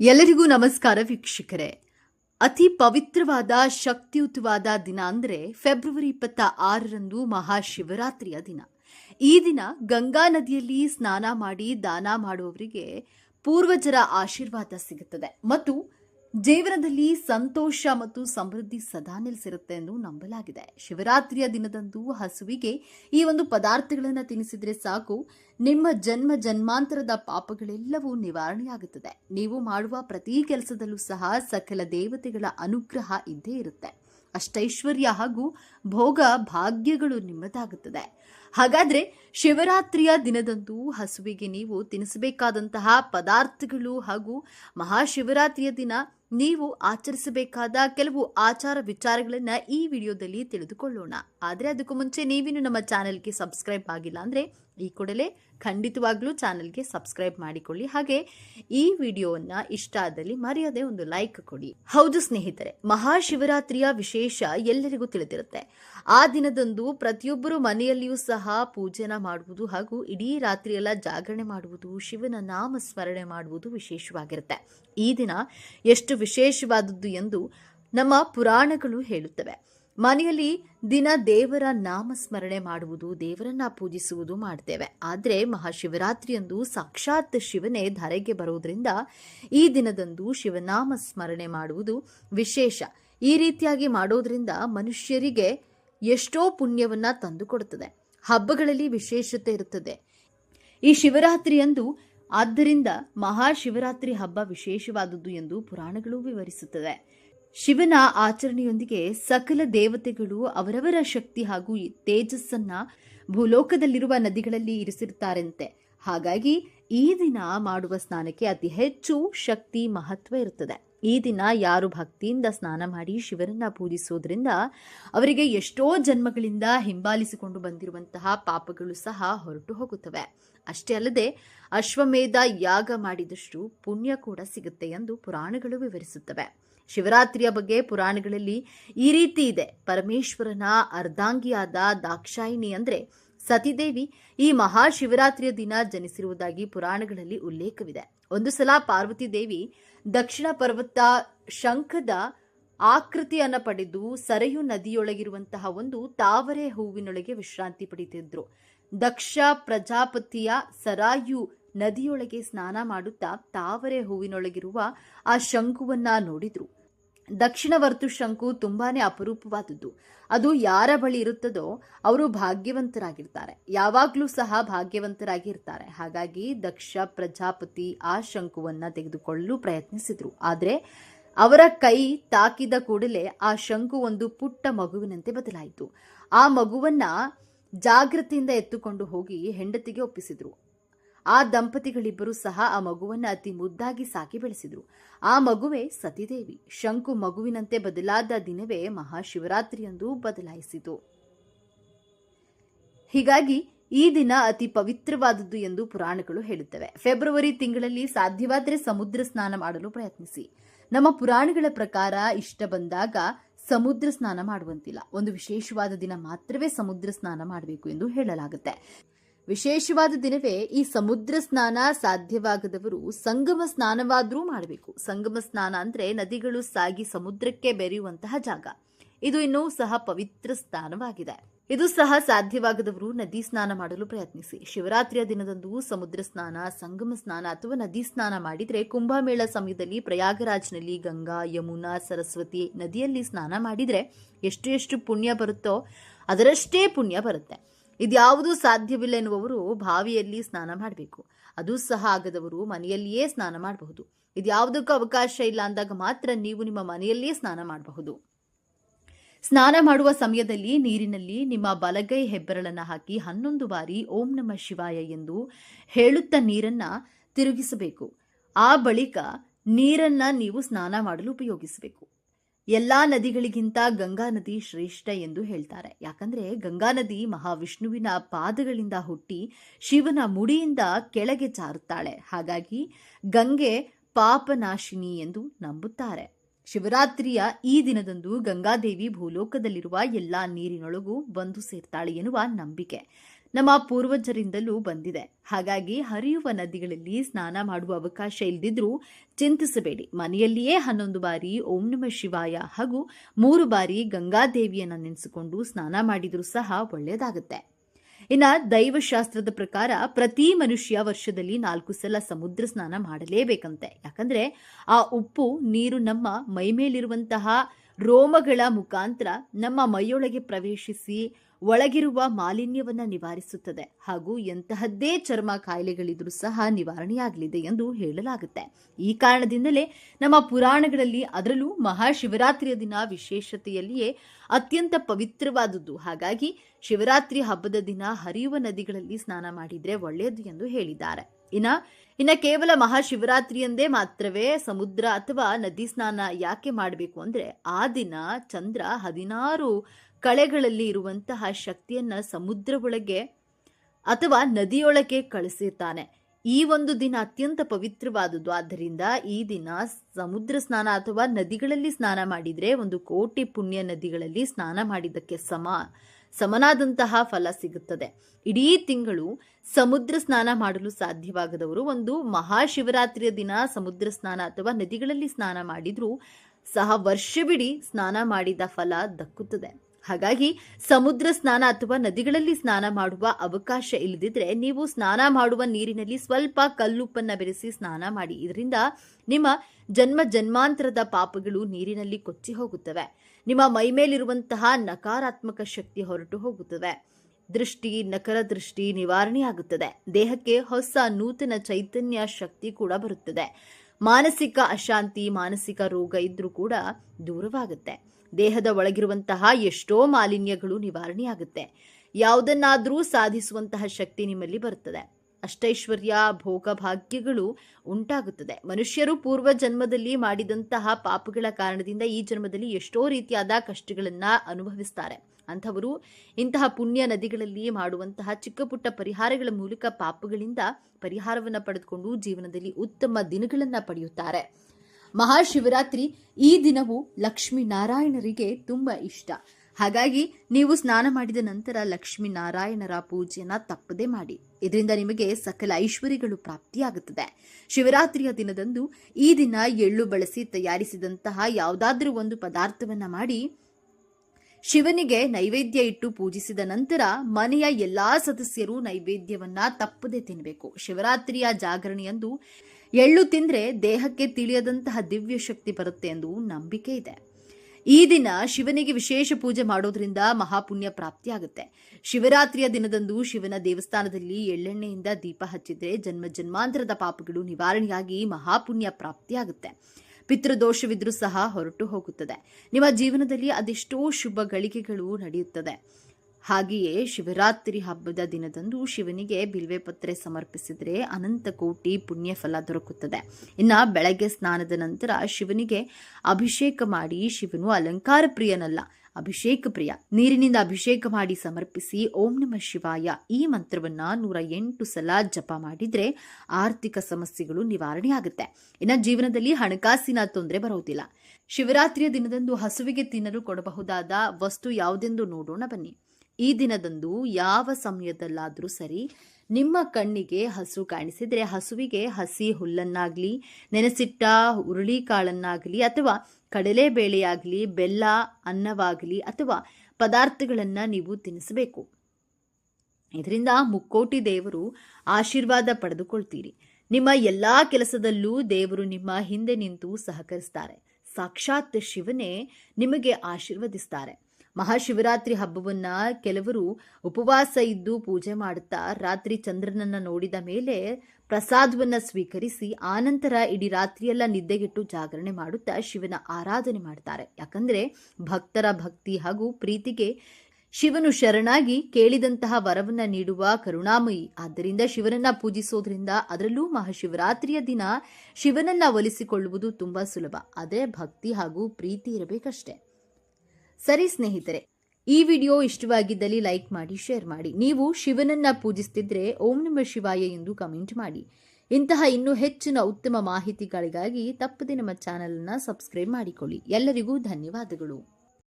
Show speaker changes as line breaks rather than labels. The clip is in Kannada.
ಎಲ್ಲರಿಗೂ ನಮಸ್ಕಾರ ವೀಕ್ಷಕರೇ. ಅತಿ ಪವಿತ್ರವಾದ, ಶಕ್ತಿಯುತವಾದ ದಿನ ಅಂದರೆ ಫೆಬ್ರವರಿ ಇಪ್ಪತ್ತ ಆರರಂದು ಮಹಾಶಿವರಾತ್ರಿಯ ದಿನ. ಈ ದಿನ ಗಂಗಾ ನದಿಯಲ್ಲಿ ಸ್ನಾನ ಮಾಡಿ, ದಾನ ಮಾಡುವವರಿಗೆ ಪೂರ್ವಜರ ಆಶೀರ್ವಾದ ಸಿಗುತ್ತದೆ. ಮತ್ತು ಜೀವನದಲ್ಲಿ ಸಂತೋಷ ಮತ್ತು ಸಮೃದ್ಧಿ ಸದಾ ನೆಲೆಸಿರುತ್ತೆ ಎಂದು ನಂಬಲಾಗಿದೆ. ಶಿವರಾತ್ರಿಯ ದಿನದಂದು ಹಸುವಿಗೆ ಈ ಒಂದು ಪದಾರ್ಥಗಳನ್ನು ತಿನ್ನಿಸಿದ್ರೆ ಸಾಕು. ನಿಮ್ಮ ಜನ್ಮ ಜನ್ಮಾಂತರದ ಪಾಪಗಳೆಲ್ಲವೂ ನಿವಾರಣೆಯಾಗುತ್ತದೆ. ನೀವು ಮಾಡುವ ಪ್ರತಿ ಕೆಲಸದಲ್ಲೂ ಸಹ ಸಕಲ ದೇವತೆಗಳ ಅನುಗ್ರಹ ಇದ್ದೇ ಇರುತ್ತೆ. ಅಷ್ಟೈಶ್ವರ್ಯ ಹಾಗೂ ಭೋಗ ಭಾಗ್ಯಗಳು ನಿಮ್ಮದಾಗುತ್ತದೆ. ಹಾಗಾದ್ರೆ ಶಿವರಾತ್ರಿಯ ದಿನದಂದು ಹಸುವಿಗೆ ನೀವು ತಿನ್ನಿಸಬೇಕಾದಂತಹ ಪದಾರ್ಥಗಳು ಹಾಗೂ ಮಹಾಶಿವರಾತ್ರಿಯ ದಿನ ನೀವು ಆಚರಿಸಬೇಕಾದ ಕೆಲವು ಆಚಾರ ವಿಚಾರಗಳನ್ನು ಈ ವಿಡಿಯೋದಲ್ಲಿ ತಿಳಿದುಕೊಳ್ಳೋಣ. ಆದರೆ ಅದಕ್ಕೂ ಮುಂಚೆ ನೀವಿನ್ನು ನಮ್ಮ ಚಾನೆಲ್ಗೆ ಸಬ್ಸ್ಕ್ರೈಬ್ ಆಗಿಲ್ಲ ಅಂದ್ರೆ ಈ ಕೂಡಲೇ ಖಂಡಿತವಾಗ್ಲೂ ಚಾನಲ್ಗೆ ಸಬ್ಸ್ಕ್ರೈಬ್ ಮಾಡಿಕೊಳ್ಳಿ. ಹಾಗೆ ಈ ವಿಡಿಯೋವನ್ನ ಇಷ್ಟ ಆದಲ್ಲಿ ಮರೆಯದೆ ಒಂದು ಲೈಕ್ ಕೊಡಿ. ಹೌದು ಸ್ನೇಹಿತರೆ, ಮಹಾಶಿವರಾತ್ರಿಯ ವಿಶೇಷ ಎಲ್ಲರಿಗೂ ತಿಳಿದಿರುತ್ತೆ. ಆ ದಿನದಂದು ಪ್ರತಿಯೊಬ್ಬರು ಮನೆಯಲ್ಲಿಯೂ ಸಹ ಪೂಜೆನ ಮಾಡುವುದು ಹಾಗೂ ಇಡೀ ರಾತ್ರಿಯೆಲ್ಲ ಜಾಗರಣೆ ಮಾಡುವುದು, ಶಿವನ ನಾಮ ಸ್ಮರಣೆ ಮಾಡುವುದು ವಿಶೇಷವಾಗಿರುತ್ತೆ. ಈ ದಿನ ಎಷ್ಟು ವಿಶೇಷವಾದದ್ದು ಎಂದು ನಮ್ಮ ಪುರಾಣಗಳು ಹೇಳುತ್ತವೆ. ಮನೆಯಲ್ಲಿ ದಿನ ದೇವರ ನಾಮಸ್ಮರಣೆ ಮಾಡುವುದು, ದೇವರನ್ನ ಪೂಜಿಸುವುದು ಮಾಡ್ತೇವೆ. ಆದರೆ ಮಹಾಶಿವರಾತ್ರಿಯಂದು ಸಾಕ್ಷಾತ್ ಶಿವನೇ ಧರೆಗೆ ಬರುವುದರಿಂದ ಈ ದಿನದಂದು ಶಿವನಾಮ ಸ್ಮರಣೆ ಮಾಡುವುದು ವಿಶೇಷ. ಈ ರೀತಿಯಾಗಿ ಮಾಡೋದ್ರಿಂದ ಮನುಷ್ಯರಿಗೆ ಎಷ್ಟೋ ಪುಣ್ಯವನ್ನ ತಂದುಕೊಡುತ್ತದೆ ಹಬ್ಬಗಳಲ್ಲಿ ವಿಶೇಷತೆ ಇರುತ್ತದೆ ಈ ಶಿವರಾತ್ರಿಯಂದು ಆದ್ದರಿಂದ ಮಹಾಶಿವರಾತ್ರಿ ಹಬ್ಬ ವಿಶೇಷವಾದದ್ದು ಎಂದು ಪುರಾಣಗಳು ವಿವರಿಸುತ್ತದೆ ಶಿವನ ಆಚರಣೆಯೊಂದಿಗೆ ಸಕಲ ದೇವತೆಗಳು ಅವರವರ ಶಕ್ತಿ ಹಾಗೂ ತೇಜಸ್ಸನ್ನ ಭೂಲೋಕದಲ್ಲಿರುವ ನದಿಗಳಲ್ಲಿ ಇರಿಸಿರುತ್ತಾರಂತೆ. ಹಾಗಾಗಿ ಈ ದಿನ ಮಾಡುವ ಸ್ನಾನಕ್ಕೆ ಅತಿ ಹೆಚ್ಚು ಶಕ್ತಿ ಮಹತ್ವ ಇರುತ್ತದೆ. ಈ ದಿನ ಯಾರು ಭಕ್ತಿಯಿಂದ ಸ್ನಾನ ಮಾಡಿ ಶಿವರನ್ನ ಪೂಜಿಸುವುದರಿಂದ ಅವರಿಗೆ ಎಷ್ಟೋ ಜನ್ಮಗಳಿಂದ ಹಿಂಬಾಲಿಸಿಕೊಂಡು ಬಂದಿರುವಂತಹ ಪಾಪಗಳು ಸಹ ಹೊರಟು ಹೋಗುತ್ತವೆ. ಅಷ್ಟೇ ಅಲ್ಲದೆ ಅಶ್ವಮೇಧ ಯಾಗ ಮಾಡಿದಷ್ಟು ಪುಣ್ಯ ಕೂಡ ಸಿಗುತ್ತೆ ಎಂದು ಪುರಾಣಗಳು ವಿವರಿಸುತ್ತವೆ. ಶಿವರಾತ್ರಿಯ ಬಗ್ಗೆ ಪುರಾಣಗಳಲ್ಲಿ ಈ ರೀತಿ ಇದೆ. ಪರಮೇಶ್ವರನ ಅರ್ಧಾಂಗಿಯಾದ ದಾಕ್ಷಾಯಿಣಿ ಅಂದರೆ ಸತಿದೇವಿ ಈ ಮಹಾಶಿವರಾತ್ರಿಯ ದಿನ ಜನಿಸಿರುವುದಾಗಿ ಪುರಾಣಗಳಲ್ಲಿ ಉಲ್ಲೇಖವಿದೆ. ಒಂದು ಸಲ ಪಾರ್ವತಿ ದೇವಿ ದಕ್ಷಿಣ ಪರ್ವತ ಶಂಖದ ಆಕೃತಿಯನ್ನು ಪಡೆದು ಸರೆಯು ನದಿಯೊಳಗಿರುವಂತಹ ಒಂದು ತಾವರೆ ಹೂವಿನೊಳಗೆ ವಿಶ್ರಾಂತಿ ಪಡೆಯುತ್ತಿದ್ರು. ದಕ್ಷ ಪ್ರಜಾಪತಿಯ ಸರಾಯು ನದಿಯೊಳಗೆ ಸ್ನಾನ ಮಾಡುತ್ತಾ ತಾವರೆ ಹೂವಿನೊಳಗಿರುವ ಆ ಶಂಕುವನ್ನ ನೋಡಿದ್ರು. ದಕ್ಷಿಣವರ್ತು ಶಂಕು ತುಂಬಾನೇ ಅಪರೂಪವಾದದ್ದು. ಅದು ಯಾರ ಬಳಿ ಇರುತ್ತದೋ ಅವರು ಭಾಗ್ಯವಂತರಾಗಿರ್ತಾರೆ. ಯಾವಾಗಲೂ ಸಹ ಭಾಗ್ಯವಂತರಾಗಿರ್ತಾರೆ. ಹಾಗಾಗಿ ದಕ್ಷ, ಪ್ರಜಾಪತಿ ಆ ಶಂಕುವನ್ನ ತೆಗೆದುಕೊಳ್ಳಲು ಪ್ರಯತ್ನಿಸಿದ್ರು. ಆದರೆ ಅವರ ಕೈ ತಾಕಿದ ಕೂಡಲೇ ಆ ಶಂಕು ಒಂದು ಪುಟ್ಟ ಮಗುವಿನಂತೆ ಬದಲಾಯಿತು. ಆ ಮಗುವನ್ನ ಜಾಗೃತಿಯಿಂದ ಎತ್ತುಕೊಂಡು ಹೋಗಿ ಹೆಂಡತಿಗೆ ಒಪ್ಪಿಸಿದ್ರು. ಆ ದಂಪತಿಗಳಿಬ್ಬರೂ ಸಹ ಆ ಮಗುವನ್ನು ಅತಿ ಮುದ್ದಾಗಿ ಸಾಕಿ ಬೆಳೆಸಿದರು. ಆ ಮಗುವೆ ಸತಿದೇವಿ. ಶಂಕು ಮಗುವಿನಂತೆ ಬದಲಾದ ದಿನವೇ ಮಹಾಶಿವರಾತ್ರಿಯಂದು ಬದಲಾಯಿಸಿತು. ಹೀಗಾಗಿ ಈ ದಿನ ಅತಿ ಪವಿತ್ರವಾದದ್ದು ಎಂದು ಪುರಾಣಗಳು ಹೇಳುತ್ತವೆ. ಫೆಬ್ರವರಿ ತಿಂಗಳಲ್ಲಿ ಸಾಧ್ಯವಾದರೆ ಸಮುದ್ರ ಸ್ನಾನ ಮಾಡಲು ಪ್ರಯತ್ನಿಸಿ. ನಮ್ಮ ಪುರಾಣಗಳ ಪ್ರಕಾರ ಇಷ್ಟ ಬಂದಾಗ ಸಮುದ್ರ ಸ್ನಾನ ಮಾಡುವಂತಿಲ್ಲ. ಒಂದು ವಿಶೇಷವಾದ ದಿನ ಮಾತ್ರವೇ ಸಮುದ್ರ ಸ್ನಾನ ಮಾಡಬೇಕು ಎಂದು ಹೇಳಲಾಗುತ್ತೆ. ವಿಶೇಷವಾದ ದಿನವೇ ಈ ಸಮುದ್ರ ಸ್ನಾನ ಸಾಧ್ಯವಾಗದವರು ಸಂಗಮ ಸ್ನಾನವಾದರೂ ಮಾಡಬೇಕು. ಸಂಗಮ ಸ್ನಾನ ಅಂದ್ರೆ ನದಿಗಳು ಸಾಗಿ ಸಮುದ್ರಕ್ಕೆ ಬೆರೆಯುವಂತಹ ಜಾಗ. ಇದು ಇನ್ನೂ ಸಹ ಪವಿತ್ರ ಸ್ನಾನವಾಗಿದೆ ಇದು ಸಹ ಸಾಧ್ಯವಾಗದವರು ನದಿ ಸ್ನಾನ ಮಾಡಲು ಪ್ರಯತ್ನಿಸಿ. ಶಿವರಾತ್ರಿಯ ದಿನದಂದು ಸಮುದ್ರ ಸ್ನಾನ, ಸಂಗಮ ಸ್ನಾನ ಅಥವಾ ನದಿ ಸ್ನಾನ ಮಾಡಿದ್ರೆ ಕುಂಭಮೇಳ ಸಮಯದಲ್ಲಿ ಪ್ರಯಾಗರಾಜ್ನಲ್ಲಿ ಗಂಗಾ, ಯಮುನಾ, ಸರಸ್ವತಿ ನದಿಯಲ್ಲಿ ಸ್ನಾನ ಮಾಡಿದ್ರೆ ಎಷ್ಟು ಎಷ್ಟು ಪುಣ್ಯ ಬರುತ್ತೋ ಅದರಷ್ಟೇ ಪುಣ್ಯ ಬರುತ್ತೆ. ಇದ್ಯಾವುದೂ ಸಾಧ್ಯವಿಲ್ಲ ಎನ್ನುವವರು ಬಾವಿಯಲ್ಲಿ ಸ್ನಾನ ಮಾಡಬೇಕು. ಅದು ಸಹ ಆಗದವರು ಮನೆಯಲ್ಲಿಯೇ ಸ್ನಾನ ಮಾಡಬಹುದು. ಇದ್ಯಾವುದಕ್ಕೂ ಅವಕಾಶ ಇಲ್ಲ ಅಂದಾಗ ಮಾತ್ರ ನೀವು ನಿಮ್ಮ ಮನೆಯಲ್ಲಿಯೇ ಸ್ನಾನ ಮಾಡಬಹುದು. ಸ್ನಾನ ಮಾಡುವ ಸಮಯದಲ್ಲಿ ನೀರಿನಲ್ಲಿ ನಿಮ್ಮ ಬಲಗೈ ಹೆಬ್ಬೆರಳನ್ನು ಹಾಕಿ ಹನ್ನೊಂದು ಬಾರಿ ಓಂ ನಮ ಶಿವಾಯ ಎಂದು ಹೇಳುತ್ತಾ ನೀರನ್ನ ತಿರುಗಿಸಬೇಕು. ಆ ಬಳಿಕ ನೀರನ್ನ ನೀವು ಸ್ನಾನ ಮಾಡಲು ಉಪಯೋಗಿಸಬೇಕು. ಎಲ್ಲಾ ನದಿಗಳಿಗಿಂತ ಗಂಗಾ ನದಿ ಶ್ರೇಷ್ಠ ಎಂದು ಹೇಳ್ತಾರೆ. ಯಾಕಂದ್ರೆ ಗಂಗಾ ನದಿ ಮಹಾವಿಷ್ಣುವಿನ ಪಾದಗಳಿಂದ ಹುಟ್ಟಿ ಶಿವನ ಮುಡಿಯಿಂದ ಕೆಳಗೆ ಚಾರುತ್ತಾಳೆ ಹಾಗಾಗಿ ಗಂಗೆ ಪಾಪನಾಶಿನಿ ಎಂದು ನಂಬುತ್ತಾರೆ. ಶಿವರಾತ್ರಿಯ ಈ ದಿನದಂದು ಗಂಗಾದೇವಿ ಭೂಲೋಕದಲ್ಲಿರುವ ಎಲ್ಲಾ ನೀರಿನೊಳಗೂ ಬಂದು ಸೇರ್ತಾಳೆ ಎನ್ನುವ ನಂಬಿಕೆ. ನಮ್ಮ ಪೂರ್ವಜರಿಂದಲೂ ಬಂದಿದೆ. ಹಾಗಾಗಿ ಹರಿಯುವ ನದಿಗಳಲ್ಲಿ ಸ್ನಾನ ಮಾಡುವ ಅವಕಾಶ ಇಲ್ಲದಿದ್ರೂ ಚಿಂತಿಸಬೇಡಿ. ಮನೆಯಲ್ಲಿಯೇ ಹನ್ನೊಂದು ಬಾರಿ ಓಂ ನಮ ಶಿವಾಯ ಹಾಗೂ ಮೂರು ಬಾರಿ ಗಂಗಾದೇವಿಯನ್ನ ನೆನೆಸಿಕೊಂಡು ಸ್ನಾನ ಮಾಡಿದರೂ ಸಹ ಒಳ್ಳೆಯದಾಗುತ್ತೆ. ಇನ್ನ ದೈವಶಾಸ್ತ್ರದ ಪ್ರಕಾರ ಪ್ರತಿ ಮನುಷ್ಯ ವರ್ಷದಲ್ಲಿ ನಾಲ್ಕು ಸಲ ಸಮುದ್ರ ಸ್ನಾನ ಮಾಡಲೇಬೇಕಂತೆ. ಯಾಕಂದ್ರೆ ಆ ಉಪ್ಪು, ನೀರು ನಮ್ಮ ಮೈಮೇಲಿರುವಂತಹ ರೋಮಗಳ ಮುಖಾಂತರ ನಮ್ಮ ಮೈಯೊಳಗೆ ಪ್ರವೇಶಿಸಿ ಒಳಗಿರುವ ಮಾಲಿನ್ಯವನ್ನು ನಿವಾರಿಸುತ್ತದೆ. ಹಾಗೂ ಎಂತಹದ್ದೇ ಚರ್ಮ ಕಾಯಿಲೆಗಳಿದ್ರೂ ಸಹ ನಿವಾರಣೆಯಾಗಲಿದೆ ಎಂದು ಹೇಳಲಾಗುತ್ತೆ. ಈ ಕಾರಣದಿಂದಲೇ ನಮ್ಮ ಪುರಾಣಗಳಲ್ಲಿ ಅದರಲ್ಲೂ ಮಹಾಶಿವರಾತ್ರಿಯ ದಿನ ವಿಶೇಷತೆಯಲ್ಲಿಯೇ ಅತ್ಯಂತ ಪವಿತ್ರವಾದದ್ದು. ಹಾಗಾಗಿ ಶಿವರಾತ್ರಿ ಹಬ್ಬದ ದಿನ ಹರಿಯುವ ನದಿಗಳಲ್ಲಿ ಸ್ನಾನ ಮಾಡಿದರೆ ಒಳ್ಳೆಯದು ಎಂದು ಹೇಳಿದ್ದಾರೆ. ಇನ್ನ ಇನ್ನ ಕೇವಲ ಮಹಾಶಿವರಾತ್ರಿಯಂದೇ ಮಾತ್ರವೇ ಸಮುದ್ರ ಅಥವಾ ನದಿ ಸ್ನಾನ ಯಾಕೆ ಮಾಡಬೇಕು ಅಂದ್ರೆ ಆ ದಿನ ಚಂದ್ರ ಹದಿನಾರು ಕಳೆಗಳಲ್ಲಿ ಇರುವಂತಹ ಶಕ್ತಿಯನ್ನ ಸಮುದ್ರ ಒಳಗೆ ಅಥವಾ ನದಿಯೊಳಗೆ ಕಳಿಸಿರ್ತಾನೆ. ಈ ಒಂದು ದಿನ ಅತ್ಯಂತ ಪವಿತ್ರವಾದುದು ಆದ್ದರಿಂದ ಈ ದಿನ ಸಮುದ್ರ ಸ್ನಾನ ಅಥವಾ ನದಿಗಳಲ್ಲಿ ಸ್ನಾನ ಮಾಡಿದ್ರೆ ಒಂದು ಕೋಟಿ ಪುಣ್ಯ ನದಿಗಳಲ್ಲಿ ಸ್ನಾನ ಮಾಡಿದ್ದಕ್ಕೆ ಸಮ. ಸಮನಾದಂತಹ ಫಲ ಸಿಗುತ್ತದೆ. ಇಡೀ ತಿಂಗಳು ಸಮುದ್ರ ಸ್ನಾನ ಮಾಡಲು ಸಾಧ್ಯವಾಗದವರು ಒಂದು ಮಹಾಶಿವರಾತ್ರಿಯ ದಿನ ಸಮುದ್ರ ಸ್ನಾನ ಅಥವಾ ನದಿಗಳಲ್ಲಿ ಸ್ನಾನ ಮಾಡಿದ್ರೂ ಸಹ ವರ್ಷವಿಡೀ ಸ್ನಾನ ಮಾಡಿದ ಫಲ ದಕ್ಕುತ್ತದೆ. ಹಾಗಾಗಿ ಸಮುದ್ರ ಸ್ನಾನ ಅಥವಾ ನದಿಗಳಲ್ಲಿ ಸ್ನಾನ ಮಾಡುವ ಅವಕಾಶ ಇಲ್ಲದಿದ್ರೆ ನೀವು ಸ್ನಾನ ಮಾಡುವ ನೀರಿನಲ್ಲಿ ಸ್ವಲ್ಪ ಕಲ್ಲುಪ್ಪನ್ನ ಬೆರೆಸಿ ಸ್ನಾನ ಮಾಡಿ. ಇದರಿಂದ ನಿಮ್ಮ ಜನ್ಮ ಜನ್ಮಾಂತರದ ಪಾಪಗಳು ನೀರಿನಲ್ಲಿ ಕೊಚ್ಚಿ ಹೋಗುತ್ತವೆ. ನಿಮ್ಮ ಮೈಮೇಲಿರುವಂತಹ ನಕಾರಾತ್ಮಕ ಶಕ್ತಿ ಹೊರಟು ಹೋಗುತ್ತವೆ ದೃಷ್ಟಿ, ನಕರ ದೃಷ್ಟಿ ನಿವಾರಣೆಯಾಗುತ್ತದೆ. ದೇಹಕ್ಕೆ ಹೊಸ ನೂತನ ಚೈತನ್ಯ ಶಕ್ತಿ ಕೂಡ ಬರುತ್ತದೆ. ಮಾನಸಿಕ ಅಶಾಂತಿ, ಮಾನಸಿಕ ರೋಗ ಇದ್ರೂ ಕೂಡ ದೂರವಾಗುತ್ತೆ. ದೇಹದ ಒಳಗಿರುವಂತಹ ಎಷ್ಟೋ ಮಾಲಿನ್ಯಗಳು ನಿವಾರಣೆಯಾಗುತ್ತೆ. ಯಾವುದನ್ನಾದರೂ ಸಾಧಿಸುವಂತಹ ಶಕ್ತಿ ನಿಮ್ಮಲ್ಲಿ ಬರುತ್ತದೆ. ಅಷ್ಟೈಶ್ವರ್ಯ ಭೋಗ ಭಾಗ್ಯಗಳು ಉಂಟಾಗುತ್ತದೆ. ಮನುಷ್ಯರು ಪೂರ್ವ ಜನ್ಮದಲ್ಲಿ ಮಾಡಿದಂತಹ ಪಾಪಗಳ ಕಾರಣದಿಂದ ಈ ಜನ್ಮದಲ್ಲಿ ಎಷ್ಟೋ ರೀತಿಯಾದ ಕಷ್ಟಗಳನ್ನು ಅನುಭವಿಸ್ತಾರೆ. ಅಂಥವರು ಇಂತಹ ಪುಣ್ಯ ನದಿಗಳಲ್ಲಿ ಮಾಡುವಂತಹ ಚಿಕ್ಕ ಪುಟ್ಟ ಪರಿಹಾರಗಳ ಮೂಲಕ ಪಾಪಗಳಿಂದ ಪರಿಹಾರವನ್ನು ಪಡೆದುಕೊಂಡು ಜೀವನದಲ್ಲಿ ಉತ್ತಮ ದಿನಗಳನ್ನು ಪಡೆಯುತ್ತಾರೆ. ಮಹಾಶಿವರಾತ್ರಿ ಈ ದಿನವು ಲಕ್ಷ್ಮೀ ನಾರಾಯಣರಿಗೆ ತುಂಬ ಇಷ್ಟ. ಹಾಗಾಗಿ ನೀವು ಸ್ನಾನ ಮಾಡಿದ ನಂತರ ಲಕ್ಷ್ಮೀ ನಾರಾಯಣರ ಪೂಜೆಯನ್ನ ತಪ್ಪದೆ ಮಾಡಿ. ಇದರಿಂದ ನಿಮಗೆ ಸಕಲ ಐಶ್ವರ್ಯಗಳು ಪ್ರಾಪ್ತಿಯಾಗುತ್ತದೆ. ಶಿವರಾತ್ರಿಯ ದಿನದಂದು ಈ ದಿನ ಎಳ್ಳು ಬಳಸಿ ತಯಾರಿಸಿದಂತಹ ಯಾವುದಾದ್ರೂ ಒಂದು ಪದಾರ್ಥವನ್ನ ಮಾಡಿ ಶಿವನಿಗೆ ನೈವೇದ್ಯ ಇಟ್ಟು ಪೂಜಿಸಿದ ನಂತರ ಮನೆಯ ಎಲ್ಲಾ ಸದಸ್ಯರು ನೈವೇದ್ಯವನ್ನ ತಪ್ಪದೆ ತಿನ್ನಬೇಕು ಶಿವರಾತ್ರಿಯ ಜಾಗರಣೆಯಂದು ಎಳ್ಳು ತಿಂದ್ರೆ ದೇಹಕ್ಕೆ ತಿಳಿಯದಂತಹ ದಿವ್ಯ ಶಕ್ತಿ ಬರುತ್ತೆ ಎಂದು ನಂಬಿಕೆ ಇದೆ. ಈ ದಿನ ಶಿವನಿಗೆ ವಿಶೇಷ ಪೂಜೆ ಮಾಡೋದ್ರಿಂದ ಮಹಾಪುಣ್ಯ ಪ್ರಾಪ್ತಿಯಾಗುತ್ತೆ. ಶಿವರಾತ್ರಿಯ ದಿನದಂದು ಶಿವನ ದೇವಸ್ಥಾನದಲ್ಲಿ ಎಳ್ಳೆಣ್ಣೆಯಿಂದ ದೀಪ ಹಚ್ಚಿದ್ರೆ ಜನ್ಮ ಜನ್ಮಾಂತರದ ಪಾಪಗಳು ನಿವಾರಣೆಯಾಗಿ ಮಹಾಪುಣ್ಯ ಪ್ರಾಪ್ತಿಯಾಗುತ್ತೆ. ಪಿತೃದೋಷವಿದ್ರೂ ಸಹ ಹೊರಟು ಹೋಗುತ್ತದೆ. ನಿಮ್ಮ ಜೀವನದಲ್ಲಿ ಅದೆಷ್ಟೋ ಶುಭ ಗಳಿಗೆಗಳು ನಡೆಯುತ್ತದೆ. ಹಾಗೆಯೇ ಶಿವರಾತ್ರಿ ಹಬ್ಬದ ದಿನದಂದು ಶಿವನಿಗೆ ಬಿಲ್ವೆ ಪತ್ರೆ ಸಮರ್ಪಿಸಿದರೆ ಅನಂತ ಕೋಟಿ ಪುಣ್ಯ ಫಲ ದೊರಕುತ್ತದೆ. ಇನ್ನು ಬೆಳಗ್ಗೆ ಸ್ನಾನದ ನಂತರ ಶಿವನಿಗೆ ಅಭಿಷೇಕ ಮಾಡಿ ಶಿವನು ಅಲಂಕಾರ ಪ್ರಿಯನಲ್ಲ. ಅಭಿಷೇಕ ಪ್ರಿಯ ನೀರಿನಿಂದ ಅಭಿಷೇಕ ಮಾಡಿ ಸಮರ್ಪಿಸಿ ಓಂ ನಮ ಶಿವಾಯ. ಈ ಮಂತ್ರವನ್ನ ನೂರ ಎಂಟು ಸಲ ಜಪ ಮಾಡಿದ್ರೆ ಆರ್ಥಿಕ ಸಮಸ್ಯೆಗಳು ನಿವಾರಣೆ ಆಗುತ್ತೆ ಇನ್ನು ಜೀವನದಲ್ಲಿ ಹಣಕಾಸಿನ ತೊಂದರೆ ಬರುವುದಿಲ್ಲ ಶಿವರಾತ್ರಿಯ ದಿನದಂದು ಹಸುವಿಗೆ ತಿನ್ನಲು ಕೊಡಬಹುದಾದ ವಸ್ತು ಯಾವುದೆಂದು ನೋಡೋಣ ಬನ್ನಿ. ಈ ದಿನದಂದು ಯಾವ ಸಮಯದಲ್ಲಾದರೂ ಸರಿ ನಿಮ್ಮ ಕಣ್ಣಿಗೆ ಹಸು ಕಾಣಿಸಿದರೆ ಹಸುವಿಗೆ ಹಸಿ ಹುಲ್ಲನ್ನಾಗಲಿ, ನೆನೆಸಿಟ್ಟ ಹುರುಳಿಕಾಳನ್ನಾಗಲಿ ಅಥವಾ ಕಡಲೆಬೇಳೆಯಾಗಲಿ, ಬೆಲ್ಲ, ಅನ್ನವಾಗಲಿ ಅಥವಾ ಪದಾರ್ಥಗಳನ್ನು ನೀವು ತಿನ್ನಿಸಬೇಕು ಇದರಿಂದ ಮುಕ್ಕೋಟಿ ದೇವರು ಆಶೀರ್ವಾದ ಪಡೆದುಕೊಳ್ತೀರಿ. ನಿಮ್ಮ ಎಲ್ಲಾ ಕೆಲಸದಲ್ಲೂ ದೇವರು ನಿಮ್ಮ ಹಿಂದೆ ನಿಂತು ಸಹಕರಿಸ್ತಾರೆ. ಸಾಕ್ಷಾತ್ ಶಿವನೇ ನಿಮಗೆ ಆಶೀರ್ವದಿಸ್ತಾರೆ. ಮಹಾಶಿವರಾತ್ರಿ ಹಬ್ಬವನ್ನ ಕೆಲವರು ಉಪವಾಸ ಇದ್ದು ಪೂಜೆ ಮಾಡುತ್ತಾ ರಾತ್ರಿ ಚಂದ್ರನನ್ನ ನೋಡಿದ ಮೇಲೆ ಪ್ರಸಾದವನ್ನ ಸ್ವೀಕರಿಸಿ ಆನಂತರ ಇಡೀ ರಾತ್ರಿಯೆಲ್ಲ ನಿದ್ದೆಗೆಟ್ಟು ಜಾಗರಣೆ ಮಾಡುತ್ತಾ ಶಿವನ ಆರಾಧನೆ ಮಾಡ್ತಾರೆ. ಯಾಕಂದ್ರೆ ಭಕ್ತರ ಭಕ್ತಿ ಹಾಗೂ ಪ್ರೀತಿಗೆ ಶಿವನು ಶರಣಾಗಿ ಕೇಳಿದಂತಹ ವರವನ್ನು ನೀಡುವ ಕರುಣಾಮಯಿ. ಆದ್ದರಿಂದ ಶಿವನನ್ನ ಪೂಜಿಸೋದ್ರಿಂದ ಅದರಲ್ಲೂ ಮಹಾಶಿವರಾತ್ರಿಯ ದಿನ ಶಿವನನ್ನ ಒಲಿಸಿಕೊಳ್ಳುವುದು ತುಂಬಾ ಸುಲಭ. ಅದೇ ಭಕ್ತಿ ಹಾಗೂ ಪ್ರೀತಿ ಇರಬೇಕಷ್ಟೇ. ಸರಿ ಸ್ನೇಹಿತರೆ ಈ ವಿಡಿಯೋ ಇಷ್ಟವಾಗಿದ್ದಲ್ಲಿ ಲೈಕ್ ಮಾಡಿ, ಶೇರ್ ಮಾಡಿ. ನೀವು ಶಿವನನ್ನ ಪೂಜಿಸ್ತಿದ್ರೆ ಓಂ ನಮ ಶಿವಾಯ ಎಂದು ಕಮೆಂಟ್ ಮಾಡಿ. ಇಂತಹ ಇನ್ನೂ ಹೆಚ್ಚಿನ ಉತ್ತಮ ಮಾಹಿತಿಗಳಿಗಾಗಿ ತಪ್ಪದೆ ನಮ್ಮ ಚಾನೆಲ್ ಅನ್ನ ಸಬ್ಸ್ಕ್ರೈಬ್ ಮಾಡಿಕೊಳ್ಳಿ. ಎಲ್ಲರಿಗೂ ಧನ್ಯವಾದಗಳು.